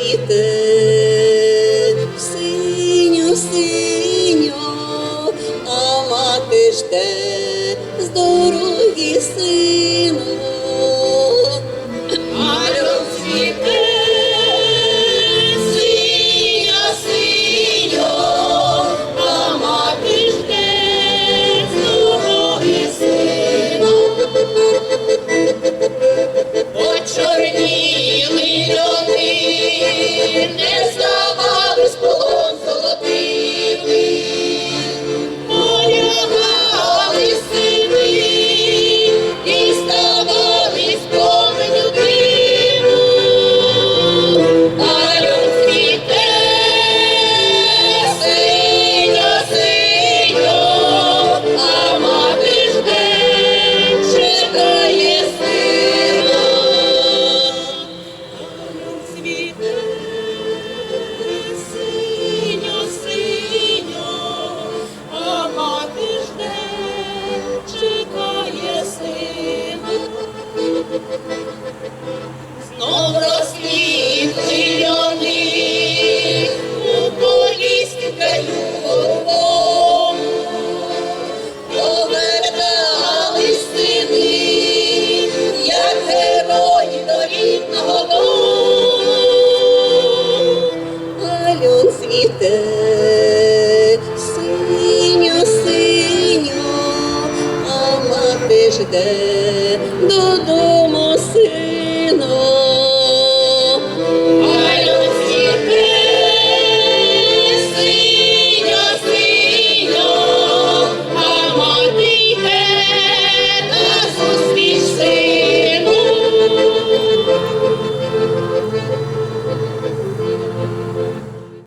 вітер, синю, синю, а мати жде здорові сину. Він світе, синьо, синьо, а мати жде додому.